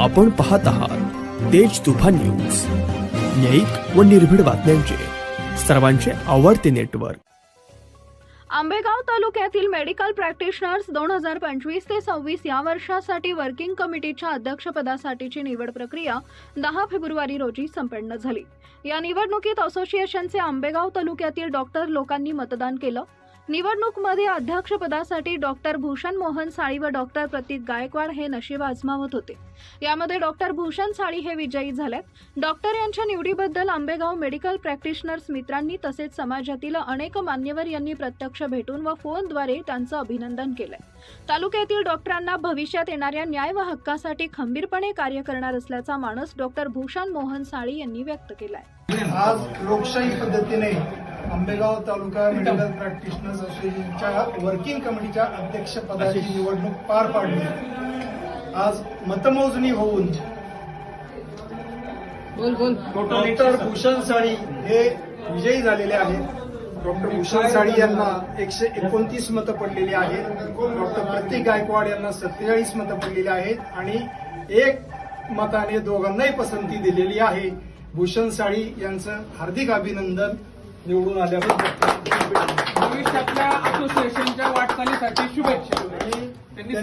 आपण पाहत आहात तेज तुफान न्यूज. न्यायिक व निर्भीड बातम्यांचे. सर्वांचे आवडते नेटवर्क. आंबेगाव तालुक्यातील मेडिकल प्रॅक्टिशनर्स दोन हजार पंचवीस ते सव्वीस या वर्षासाठी वर्किंग कमिटीच्या अध्यक्षपदासाठीची निवड प्रक्रिया दहा फेब्रुवारी रोजी संपन्न झाली. या निवडणुकीत असोसिएशनचे आंबेगाव तालुक्यातील डॉक्टर लोकांनी मतदान केलं. निवडणूकमध्ये अध्यक्षपदासाठी डॉक्टर भूषण मोहन साळी व डॉक्टर प्रतीक गायकवाड हे नशीब आजमावत होते. यामध्ये डॉक्टर भूषण साळी हे विजयी झाले डॉक्टर यांच्या निवडीबद्दल आंबेगाव मेडिकल प्रॅक्टिशनर्स मित्रांनी तसेच समाजातील अनेक मान्यवर यांनी प्रत्यक्ष भेटून व फोनद्वारे त्यांचं अभिनंदन केलंय. तालुक्यातील डॉक्टरांना भविष्यात येणाऱ्या न्याय व हक्कासाठी खंबीरपणे कार्य करणार असल्याचा मानस डॉक्टर भूषण मोहन साळी यांनी व्यक्त केलाय. आज लोकशाही पद्धतीने आंबेगाव तालुका मेडिकल प्रॅक्टिशनर्स असोसिएशनच्या वर्किंग कमिटीच्या अध्यक्षपदाची निवडणूक पार पाडली. आज मतमोजणी होऊन डॉक्टर भूषण साळी हे विजयी झालेले आहेत. डॉक्टर भूषण साळी यांना एकशे एकोणतीस मतं पडलेली आहेत. डॉक्टर प्रतीक गायकवाड यांना सत्तेचाळीस मतं पडलेली आहेत आणि एक मताने दोघांनाही पसंती दिलेली आहे. भूषण साळी यांचं हार्दिक अभिनंदन. निवडून आल्याबद्दल भविष्यातल्या असोसिएशनच्या वाटचालीसाठी शुभेच्छा. त्यांनी